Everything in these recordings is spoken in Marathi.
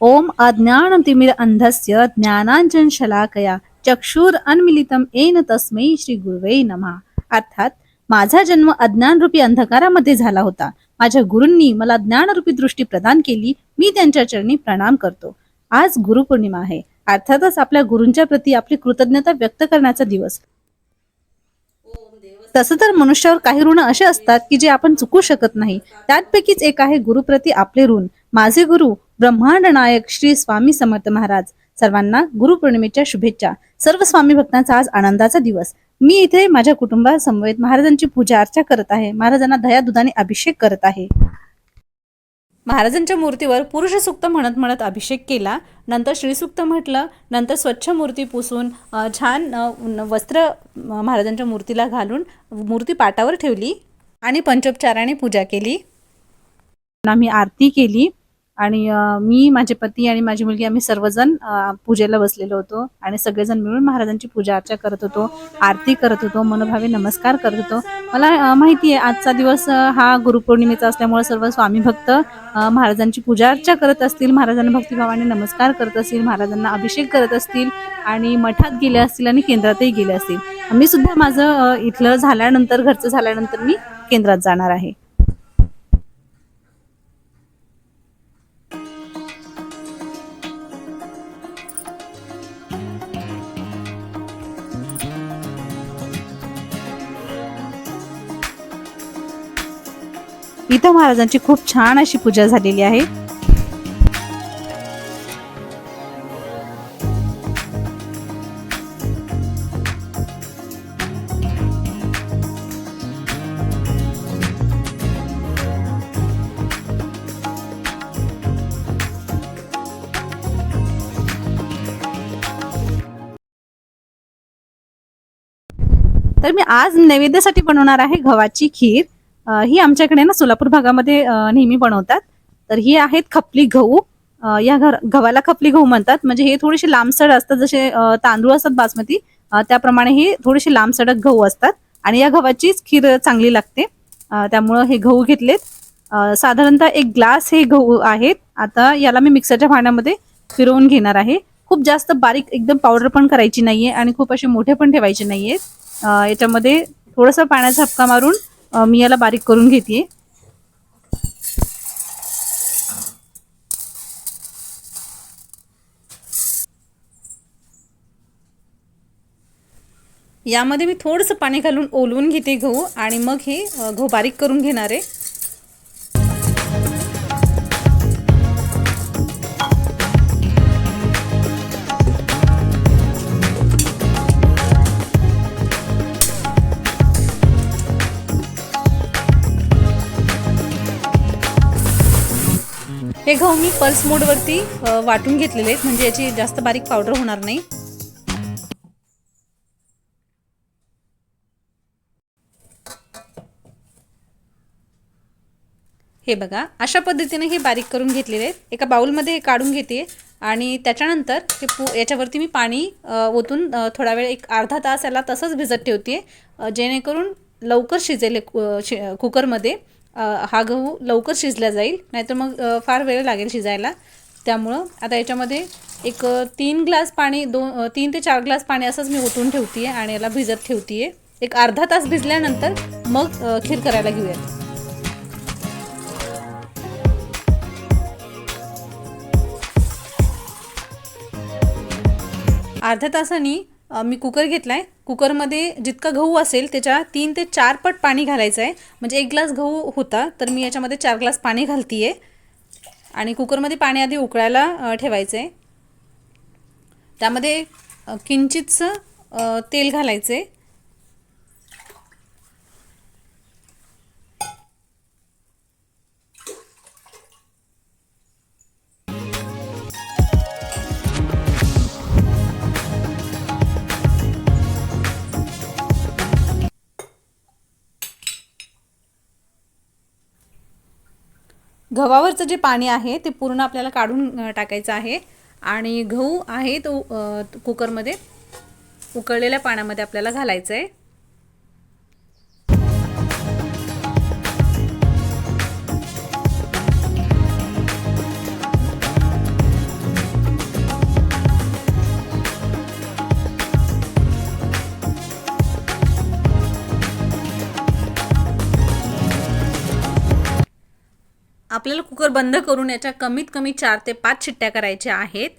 ओम अज्ञानतिमिर अंधस्य ज्ञानांजन शलाकया चक्षुर अन्मिलितम एन तस्मै श्री गुरुवे नमः. अर्थात माझा जन्म अज्ञानरूपी अंधकारामध्ये झाला होता. माझ्या गुरूंनी मला ज्ञानरूपी दृष्टी प्रदान केली. मी त्यांच्या चरणी प्रणाम करतो. आज गुरुपौर्णिमा आहे. अर्थातच आपल्या गुरूंच्या प्रती आपली कृतज्ञता व्यक्त करण्याचा दिवस. तसं तर मनुष्यावर काही ऋण असे असतात की जे आपण चुकू शकत नाही. त्यापैकीच एक आहे गुरुप्रती आपले ऋण. माझे गुरु ब्रह्मांड नायक श्री स्वामी समर्थ महाराज सर्वांना गुरुपौर्णिमेच्या शुभेच्छा. सर्व स्वामी भक्तांचा आज आनंदाचा दिवस. मी इथे माझ्या कुटुंबासमवेत महाराजांची पूजा अर्चा करत आहे. महाराजांना दया दुधाने अभिषेक करत आहे. महाराजांच्या मूर्तीवर पुरुष सुक्त म्हणत म्हणत अभिषेक केला. नंतर श्रीसुक्त म्हटलं. नंतर स्वच्छ मूर्ती पुसून छान वस्त्र महाराजांच्या मूर्तीला घालून मूर्ती पाटावर ठेवली आणि पंचोपचाराने पूजा केली. आम्ही आरती केली. आणि मी माझे पती आणि माझी मुलगी आम्ही सर्वजण पूजेला बसलेलो होतो आणि सगळेजण मिळून महाराजांची पूजा अर्चा करत होतो आरती करत होतो मनोभावे नमस्कार करत होतो. मला माहिती आहे आजचा दिवस हा गुरुपौर्णिमेचा असल्यामुळे सर्व स्वामी भक्त महाराजांची पूजा अर्चा करत असतील महाराजांना भक्तिभावाने नमस्कार करत असतील महाराजांना अभिषेक करत असतील आणि मठात गेले असतील आणि केंद्रातही गेले असतील. मी सुद्धा माझं इथलं झाल्यानंतर घरचं झाल्यानंतर मी केंद्रात जाणार आहे. विठ्ठल महाराजांची खूप छान अशी पूजा झालेली आहे. तर मी आज नैवेद्यासाठी बनवणार आहे गव्हाची खीर. ही आमच्याकडे ना सोलापूर भागामध्ये नेहमी बनवतात. तर ही आहेत खपली गहू. या घर गव्हाला खपली गहू म्हणतात. म्हणजे हे थोडेसे लांबसड असतात जसे तांदूळ असतात बासमती. त्याप्रमाणे हे थोडेसे लांबसडक गहू असतात. आणि या गव्हाचीच खीर चांगली लागते. त्यामुळं हे गहू घेतलेत. साधारणतः एक ग्लास हे गहू आहेत. आता याला मी मिक्सरच्या भांड्यामध्ये फिरवून घेणार आहे. खूप जास्त बारीक एकदम पावडर पण करायची नाहीये आणि खूप असे मोठे पण ठेवायचे नाहीयेत. याच्यामध्ये थोडासा पाण्याचा हपका मारून मी याला बारीक करून घेते यामध्ये मी थोडंसं पाणी घालून ओलवून घेते गहू आणि मग हे गहू बारीक करून घेणार आहे. हे गहू मी पल्स मोडवरती वाटून घेतलेले आहेत. म्हणजे याची जास्त बारीक पावडर होणार नाही. हे बघा अशा पद्धतीने हे बारीक करून घेतलेले आहेत. एका बाउलमध्ये हे काढून घेते. आणि त्याच्यानंतर हे पू याच्यावरती मी पाणी ओतून थोडा वेळ एक अर्धा तास याला तसंच भिजत ठेवते. जेणेकरून लवकर शिजेल कु- शि कुकरमध्ये. हा गहू लवकर शिजला जाईल नाहीतर मग फार वेळ लागेल शिजायला. त्यामुळं आता याच्यामध्ये एक तीन ग्लास पाणी दोन तीन ते चार ग्लास पाणी असंच मी ओतून ठेवते आणि याला भिजत ठेवते एक अर्धा तास भिजल्यानंतर मग खीर करायला घेऊयात. अर्ध्या तासाने मी कुकर घेतला आहे कुकरमध्ये जितका गहू असेल त्याच्या तीन ते चार पट पाणी घालायचं आहे. म्हणजे एक ग्लास गहू होता तर मी याच्यामध्ये चार ग्लास पाणी घालतीये. आणि कुकरमध्ये पाणी आधी उकळायला ठेवायचं आहे त्यामध्ये किंचितचं तेल घालायचं आहे गव्हावरचं जे पाणी आहे ते पूर्ण आपल्याला काढून टाकायचं आहे. आणि गहू आहे तो कुकरमध्ये उकळलेल्या पाण्यामध्ये आपल्याला घालायचं आहे आपल्याला कुकर बंद करून याच्या कमीत कमी चार ते पाच शिट्ट्या करायच्या आहेत.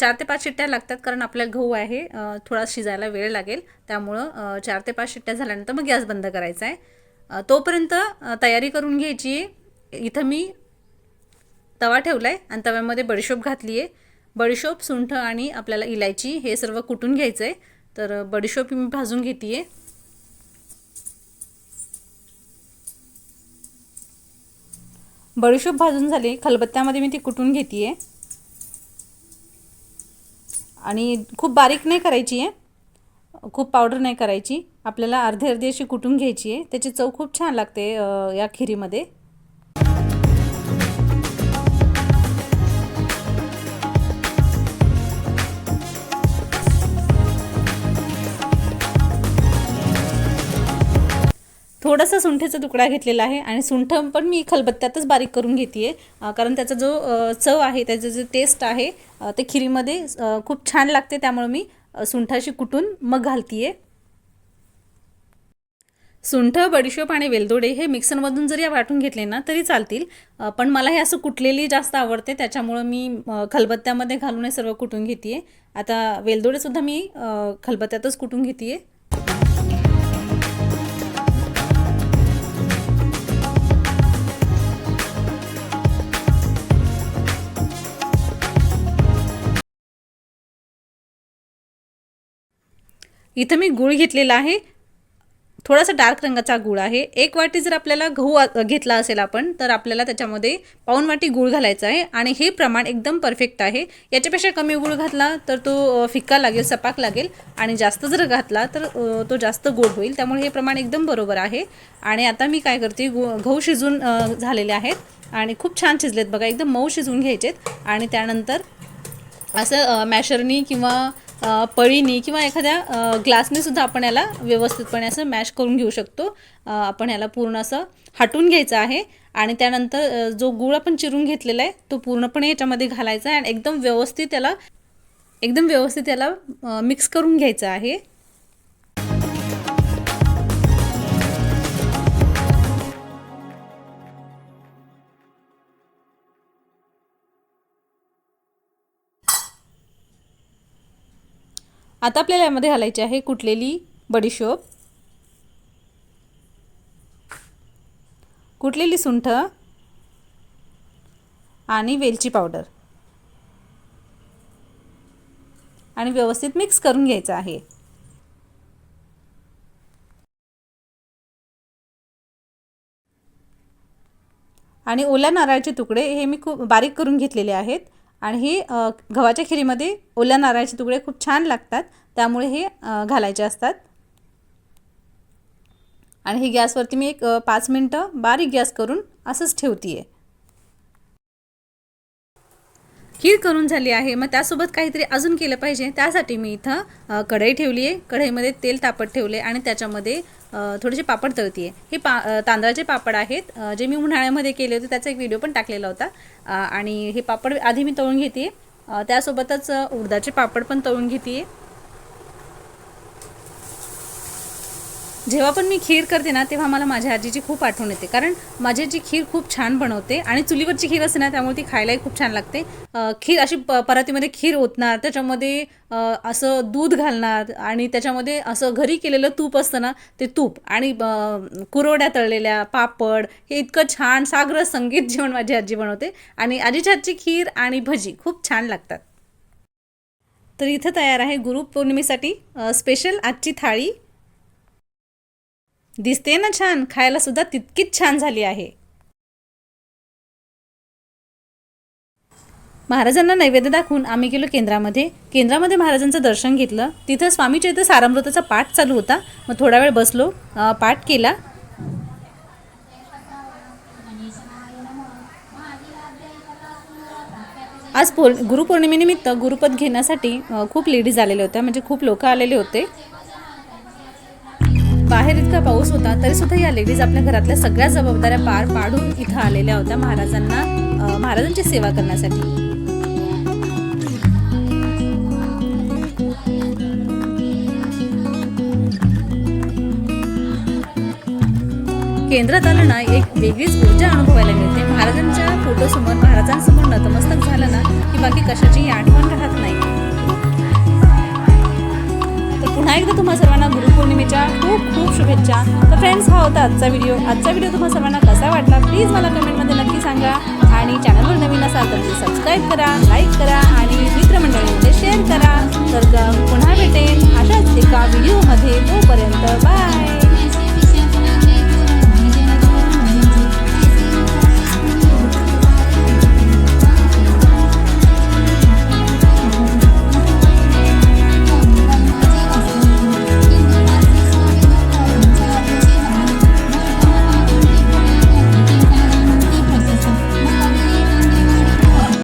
चार ते पाच शिट्ट्या लागतात कारण आपल्या गहू आहे. थोडा शिजायला वेळ लागेल. त्यामुळं चार ते पाच शिट्ट्या झाल्यानंतर मग गॅस बंद करायचा आहे. तोपर्यंत तयारी करून घ्यायची आहे. इथं मी तवा ठेवला आहे आणि तव्यामध्ये बडीशोप घातली आहे. बडीशोप सुंठ आणि आपल्याला इलायची हे सर्व कुटून घ्यायचं आहे तर बडीशोप मी भाजून घेते आहे बडीशोप भाजून झाली. खलबत्त्यामध्ये मी ती कुटून घेते आहे आणि खूप बारीक नाही करायची आहे खूप पावडर नाही करायची. आपल्याला अर्धी अर्धी अशी कुटून घ्यायची आहे त्याची चव खूप छान लागते या खिरीमध्ये. थोडासा सुंठेचा तुकडा घेतलेला आहे आणि सुंठ पण मी खलबत्त्यातच बारीक करून घेते आहे कारण त्याचा जो चव आहे त्याचं जे टेस्ट आहे ते खिरीमध्ये खूप छान लागते त्यामुळे मी सुंठाशी कुटून मग घालते आहे सुंठ बडीशोप आणि वेलदोडे हे मिक्सरमधून जरी वाटून घेतले ना तरी चालतील. पण मला हे असं कुटलेली जास्त आवडते त्याच्यामुळं मी खलबत्त्यामध्ये घालून हे सर्व कुटून घेते आता वेलदोडेसुद्धा मी खलबत्त्यातच कुटून घेते आहे इथं मी गूळ घेतलेला आहे. थोडासा डार्क रंगाचा गूळ आहे. एक वाटी जर आपल्याला गहू घेतला असेल आपण तर आपल्याला त्याच्यामध्ये पाऊण वाटी गूळ घालायचा आहे आणि हे प्रमाण एकदम परफेक्ट आहे. याच्यापेक्षा कमी गूळ घातला तर तो फिक्का लागेल सपाक लागेल आणि जास्त जर घातला तर तो जास्त गोड होईल. त्यामुळे हे प्रमाण एकदम बरोबर आहे. आणि आता मी काय करते गु गहू शिजून झालेले आहेत आणि खूप छान शिजलेत बघा. एकदम मऊ शिजवून घ्यायचेत आणि त्यानंतर असं मॅशरनी किंवा पळीनी किंवा एखाद्या ग्लासने सुद्धा आपण याला व्यवस्थितपणे असं मॅश करून घेऊ शकतो. आपण याला पूर्ण असं हटून घ्यायचं आहे आणि त्यानंतर जो गूळ आपण चिरून घेतलेला आहे तो पूर्णपणे याच्यामध्ये घालायचा आहे आणि एकदम व्यवस्थित त्याला एकदम व्यवस्थित याला मिक्स करून घ्यायचं आहे. आता आपल्याला यामध्ये घालायची आहे कुठलेली बडीशोप कुठलेली सुंठ आणि वेलची पावडर. आणि व्यवस्थित मिक्स करून घ्यायचं आहे. आणि ओल्या नारळाचे तुकडे हे मी खूप बारीक करून घेतलेले आहेत. आणि हे गव्हाच्या खिरीमध्ये ओल्या नारळाचे तुकडे खूप छान लागतात. त्यामुळे हे घालायचे असतात. आणि हे गॅसवरती मी एक पाच मिनटं बारीक गॅस करून असंच ठेवते आहे खीर करून झाली आहे. मग त्यासोबत काहीतरी अजून केलं पाहिजे. त्यासाठी मी इथं कढई ठेवली आहे कढईमध्ये तेल तापत ठेवले आणि त्याच्यामध्ये थोडेसे पापड तळती आहे हे पा तांदळाचे पापड आहेत. जे मी उन्हाळ्यामध्ये केले होते त्याचा एक व्हिडिओ पण टाकलेला होता. आणि हे पापड आधी मी तळून घेते त्यासोबतच उडदाचे पापड पण तळून घेते जेव्हा पण मी खीर करते ना तेव्हा मला माझ्या आजीची खूप आठवण येते. कारण माझी आजी खीर खूप छान बनवते आणि चुलीवरची खीर असते ना त्यामुळे ती खायलाही खूप छान लागते. खीर अशी प परातीमध्ये खीर ओतणार त्याच्यामध्ये असं दूध घालणार आणि त्याच्यामध्ये असं घरी केलेलं तूप असतं ना ते तूप आणि कुरवड्या तळलेल्या पापड हे इतकं छान सागर संगीत जेवण माझी आजी बनवते आणि आजीच्या हातची खीर आणि भजी खूप छान लागतात. तर इथं तयार आहे गुरुपौर्णिमेसाठी स्पेशल आजची थाळी. दिसते ना छान खायला सुद्धा तितकीच छान झाली आहे. महाराजांना नैवेद्य दाखवून आम्ही गेलो केंद्रामध्ये. केंद्रामध्ये महाराजांचं दर्शन घेतलं. तिथं स्वामीच्या इथं सारामृताचा पाठ चालू होता. मग थोडा वेळ बसलो पाठ केला. आज पौर गुरुपौर्णिमेनिमित्त गुरुपद घेण्यासाठी खूप लेडीज आलेल्या होत्या. म्हणजे खूप लोक आलेले होते. बाहेर इतका पाऊस होता तरी सुद्धा या लेडीज आपल्या घरातल्या सगळ्या जबाबदाऱ्या पार पाडून इथं आलेल्या होत्या महाराजांना महाराजांची सेवा करण्यासाठी. केंद्रात आलं ना एक वेगळीच ऊर्जा अनुभवायला मिळते. महाराजांच्या फोटोसमोर महाराजांसमोर नतमस्तक झालं ना की बाकी कशाची आठवण राहत नाही. तर पुन्हा एकदा तुम्हा सर्वांना गुरुपौर्णिमेच्या खूप खूप शुभेच्छा. तर फ्रेंड्स हा होता आजचा व्हिडिओ आजचा व्हिडिओ तुम्हाला सर्वांना कसा वाटला प्लीज मला कमेंटमध्ये नक्की सांगा. आणि चॅनलवर नवीन असाल तर सबस्क्राईब करा लाईक करा आणि मित्रमंडळीमध्ये शेअर करा. तर पुन्हा भेटेन अशाच एका व्हिडिओमध्ये तोपर्यंत बाय